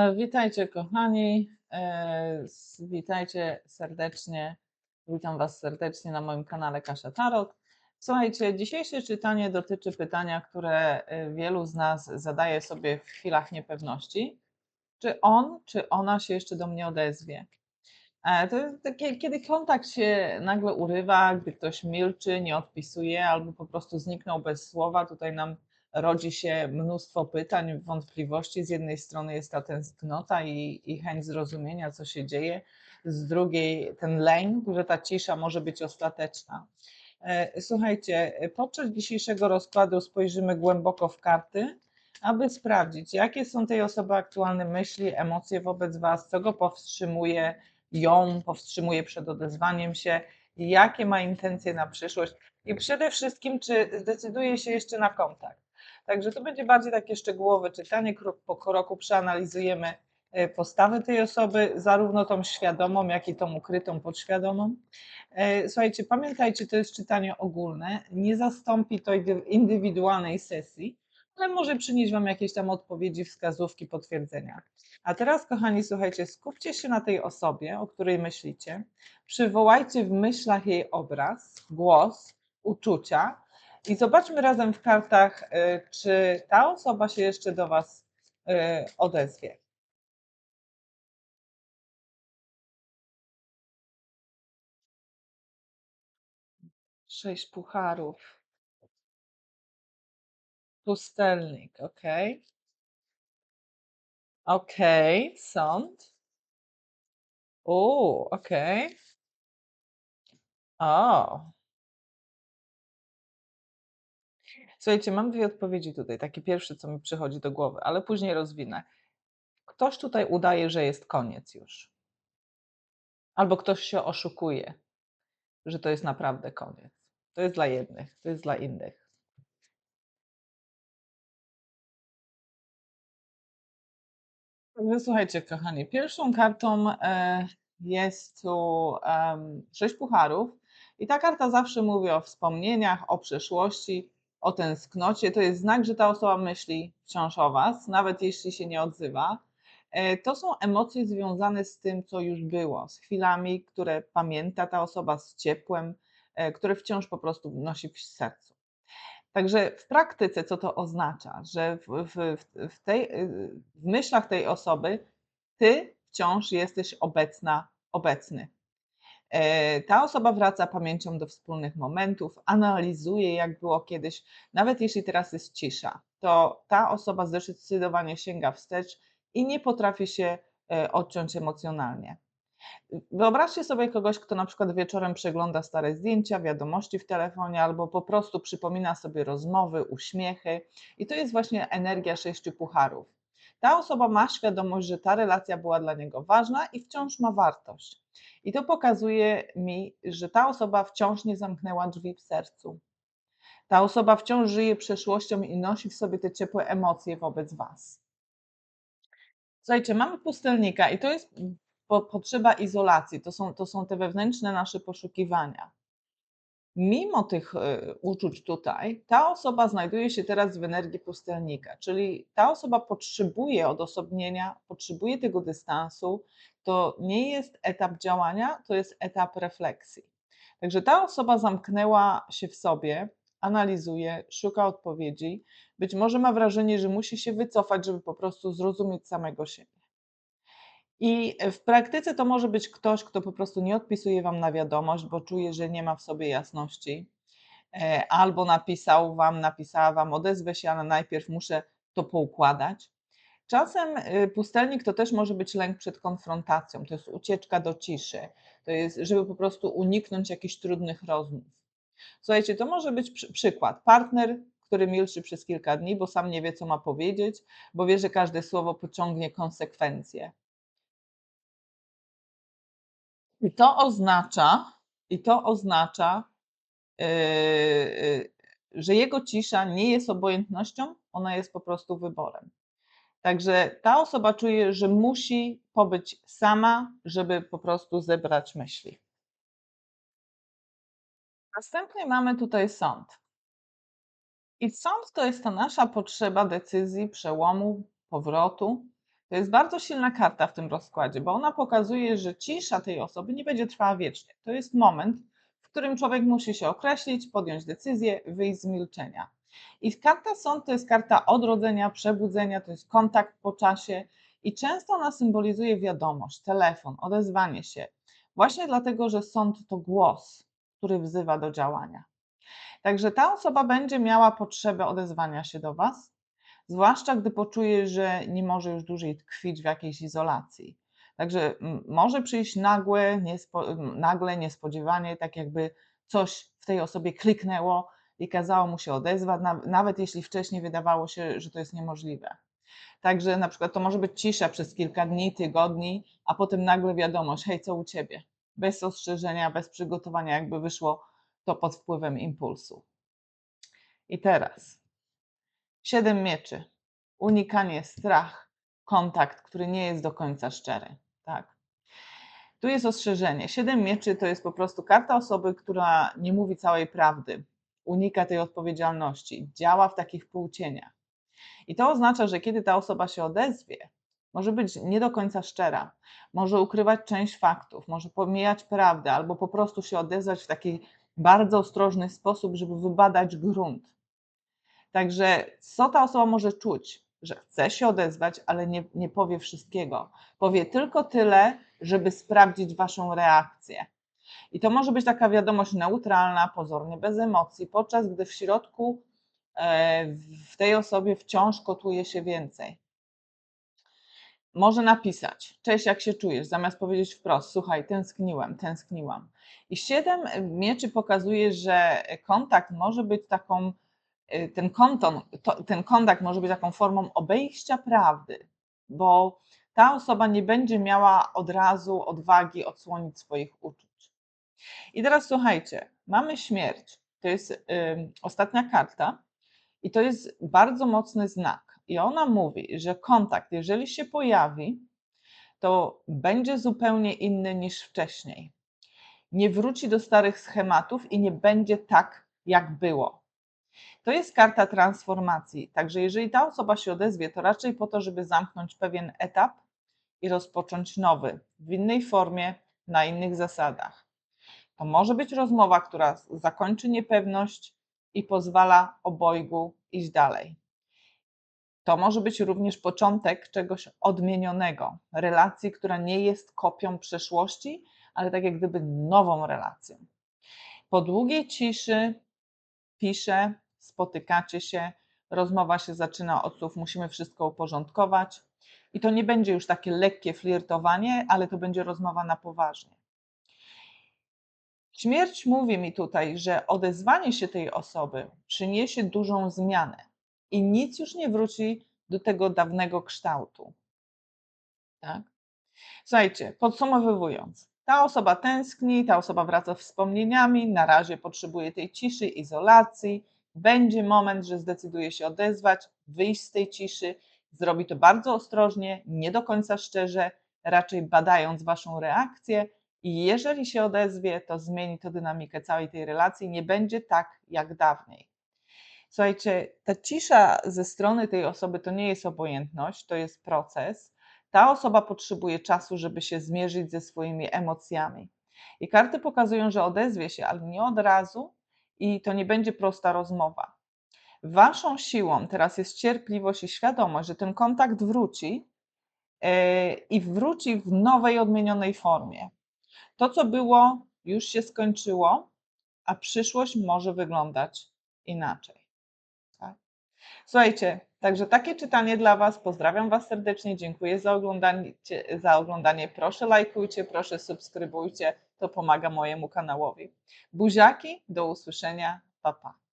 E, Witajcie, kochani. E, Witajcie serdecznie. Witam Was serdecznie na moim kanale Kasia Tarot. Słuchajcie, dzisiejsze czytanie dotyczy pytania, które e, wielu z nas zadaje sobie w chwilach niepewności. Czy on, czy ona się jeszcze do mnie odezwie? To jest takie, kiedy kontakt się nagle urywa, gdy ktoś milczy, nie odpisuje albo po prostu zniknął bez słowa. Tutaj nam rodzi się mnóstwo pytań, wątpliwości. Z jednej strony jest ta tęsknota i, i chęć zrozumienia, co się dzieje, z drugiej ten lęk, że ta cisza może być ostateczna. E, Słuchajcie, podczas dzisiejszego rozkładu spojrzymy głęboko w karty, aby sprawdzić, jakie są tej osoby aktualne myśli, emocje wobec Was, co go powstrzymuje, ją powstrzymuje przed odezwaniem się, jakie ma intencje na przyszłość i przede wszystkim, czy zdecyduje się jeszcze na kontakt. Także to będzie bardziej takie szczegółowe czytanie, krok po kroku przeanalizujemy e, postawę tej osoby, zarówno tą świadomą, jak i tą ukrytą, podświadomą. E, Słuchajcie, pamiętajcie, to jest czytanie ogólne, nie zastąpi to indy- indywidualnej sesji, ale może przynieść Wam jakieś tam odpowiedzi, wskazówki, potwierdzenia. A teraz, kochani, słuchajcie, skupcie się na tej osobie, o której myślicie. Przywołajcie w myślach jej obraz, głos, uczucia i zobaczmy razem w kartach, y, czy ta osoba się jeszcze do Was y, odezwie. Sześć pucharów. Pustelnik, ok. Ok, sąd. O, ok. O. Słuchajcie, mam dwie odpowiedzi tutaj. Taki pierwszy, co mi przychodzi do głowy, ale później rozwinę. Ktoś tutaj udaje, że jest koniec już. Albo ktoś się oszukuje, że to jest naprawdę koniec. To jest dla jednych, to jest dla innych. Także słuchajcie, kochani, pierwszą kartą e, jest tu sześć pucharów i ta karta zawsze mówi o wspomnieniach, o przeszłości, o tęsknocie. To jest znak, że ta osoba myśli wciąż o Was, nawet jeśli się nie odzywa. E, To są emocje związane z tym, co już było, z chwilami, które pamięta ta osoba, z ciepłem, e, które wciąż po prostu nosi w sercu. Także w praktyce co to oznacza? Że w, w, w, tej, y, w myślach tej osoby ty wciąż jesteś obecna, obecny. E, Ta osoba wraca pamięcią do wspólnych momentów, analizuje, jak było kiedyś, nawet jeśli teraz jest cisza, to ta osoba zdecydowanie sięga wstecz i nie potrafi się e, odciąć emocjonalnie. Wyobraźcie sobie kogoś, kto na przykład wieczorem przegląda stare zdjęcia, wiadomości w telefonie, albo po prostu przypomina sobie rozmowy, uśmiechy, i to jest właśnie energia sześciu pucharów. Ta osoba ma świadomość, że ta relacja była dla niego ważna i wciąż ma wartość. I to pokazuje mi, że ta osoba wciąż nie zamknęła drzwi w sercu. Ta osoba wciąż żyje przeszłością i nosi w sobie te ciepłe emocje wobec Was. Słuchajcie, mamy pustelnika i to jest po, potrzeba izolacji, to są, to są te wewnętrzne nasze poszukiwania. Mimo tych e, uczuć tutaj, ta osoba znajduje się teraz w energii pustelnika, czyli ta osoba potrzebuje odosobnienia, potrzebuje tego dystansu. To nie jest etap działania, to jest etap refleksji. Także ta osoba zamknęła się w sobie, analizuje, szuka odpowiedzi. Być może ma wrażenie, że musi się wycofać, żeby po prostu zrozumieć samego siebie. I w praktyce to może być ktoś, kto po prostu nie odpisuje Wam na wiadomość, bo czuje, że nie ma w sobie jasności, e, albo napisał Wam, napisała Wam, odezwę się, ale najpierw muszę to poukładać. Czasem y, pustelnik to też może być lęk przed konfrontacją, to jest ucieczka do ciszy, to jest, żeby po prostu uniknąć jakichś trudnych rozmów. Słuchajcie, to może być przy, przykład. Partner, który milczy przez kilka dni, bo sam nie wie, co ma powiedzieć, bo wie, że każde słowo pociągnie konsekwencje. I to oznacza, i to oznacza, yy, yy, że jego cisza nie jest obojętnością, ona jest po prostu wyborem. Także ta osoba czuje, że musi pobyć sama, żeby po prostu zebrać myśli. Następnie mamy tutaj sąd. I sąd to jest ta nasza potrzeba decyzji, przełomu, powrotu. To jest bardzo silna karta w tym rozkładzie, bo ona pokazuje, że cisza tej osoby nie będzie trwała wiecznie. To jest moment, w którym człowiek musi się określić, podjąć decyzję, wyjść z milczenia. I karta sąd to jest karta odrodzenia, przebudzenia, to jest kontakt po czasie i często ona symbolizuje wiadomość, telefon, odezwanie się. Właśnie dlatego, że sąd to głos, który wzywa do działania. Także ta osoba będzie miała potrzebę odezwania się do Was, zwłaszcza gdy poczuje, że nie może już dłużej tkwić w jakiejś izolacji. Także może przyjść nagłe, niespo, nagle, niespodziewanie, tak jakby coś w tej osobie kliknęło i kazało mu się odezwać, nawet jeśli wcześniej wydawało się, że to jest niemożliwe. Także na przykład to może być cisza przez kilka dni, tygodni, a potem nagle wiadomość, hej, co u ciebie? Bez ostrzeżenia, bez przygotowania, jakby wyszło to pod wpływem impulsu. I teraz siedem mieczy, unikanie, strach, kontakt, który nie jest do końca szczery. Tak. Tu jest ostrzeżenie. Siedem mieczy to jest po prostu karta osoby, która nie mówi całej prawdy, unika tej odpowiedzialności, działa w takich półcieniach. I to oznacza, że kiedy ta osoba się odezwie, może być nie do końca szczera, może ukrywać część faktów, może pomijać prawdę, albo po prostu się odezwać w taki bardzo ostrożny sposób, żeby wybadać grunt. Także co ta osoba może czuć? Że chce się odezwać, ale nie, nie powie wszystkiego. Powie tylko tyle, żeby sprawdzić Waszą reakcję. I to może być taka wiadomość neutralna, pozornie bez emocji, podczas gdy w środku e, w tej osobie wciąż kotuje się więcej. Może napisać, cześć, jak się czujesz, zamiast powiedzieć wprost, słuchaj, tęskniłem, tęskniłam. I siedem mieczy pokazuje, że kontakt może być taką, ten, konton, to, ten kontakt może być taką formą obejścia prawdy, bo ta osoba nie będzie miała od razu odwagi odsłonić swoich uczuć. I teraz słuchajcie, mamy śmierć. To jest y, ostatnia karta i to jest bardzo mocny znak. I ona mówi, że kontakt, jeżeli się pojawi, to będzie zupełnie inny niż wcześniej. Nie wróci do starych schematów i nie będzie tak, jak było. To jest karta transformacji. Także jeżeli ta osoba się odezwie, to raczej po to, żeby zamknąć pewien etap i rozpocząć nowy, w innej formie, na innych zasadach. To może być rozmowa, która zakończy niepewność i pozwala obojgu iść dalej. To może być również początek czegoś odmienionego, relacji, która nie jest kopią przeszłości, ale tak jak gdyby nową relacją. Po długiej ciszy pisze, spotykacie się, rozmowa się zaczyna od słów musimy wszystko uporządkować i to nie będzie już takie lekkie flirtowanie, ale to będzie rozmowa na poważnie. Śmierć mówi mi tutaj, że odezwanie się tej osoby przyniesie dużą zmianę i nic już nie wróci do tego dawnego kształtu. Tak? Słuchajcie, podsumowując, ta osoba tęskni, ta osoba wraca wspomnieniami, na razie potrzebuje tej ciszy, izolacji. Będzie moment, że zdecyduje się odezwać, wyjść z tej ciszy, zrobi to bardzo ostrożnie, nie do końca szczerze, raczej badając Waszą reakcję i jeżeli się odezwie, to zmieni to dynamikę całej tej relacji, nie będzie tak jak dawniej. Słuchajcie, ta cisza ze strony tej osoby to nie jest obojętność, to jest proces. Ta osoba potrzebuje czasu, żeby się zmierzyć ze swoimi emocjami. I karty pokazują, że odezwie się, ale nie od razu i to nie będzie prosta rozmowa. Waszą siłą teraz jest cierpliwość i świadomość, że ten kontakt wróci yy, i wróci w nowej, odmienionej formie. To, co było, już się skończyło, a przyszłość może wyglądać inaczej. Tak? Słuchajcie, także takie czytanie dla Was. Pozdrawiam Was serdecznie, dziękuję za oglądanie, za oglądanie. Proszę lajkujcie, proszę subskrybujcie, to pomaga mojemu kanałowi. Buziaki, do usłyszenia, pa pa.